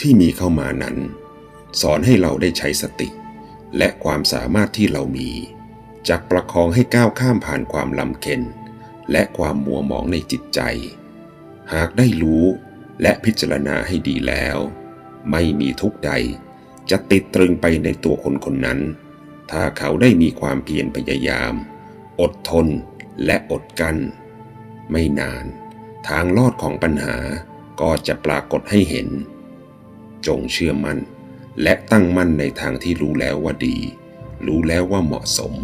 ที่มีเข้ามานั้น สอนให้เราได้ใช้สติ และความสามารถที่เรามีจักประคองให้ก้าวข้ามผ่านความลำเค็นและความมัวหมองในจิตใจ หากได้รู้และพิจารณาให้ดีแล้ว ไม่มีทุกข์ใด จะติดตรึงไปในตัวคนคนนั้น ถ้าเขาได้มีความเพียรพยายาม อดทนและอดกลั้นไม่นาน ทางลอดของปัญหาก็จะปรากฏให้เห็น จงเชื่อมั่น และตั้งมั่นในทางที่รู้แล้วว่าดี รู้แล้วว่าเหมาะสม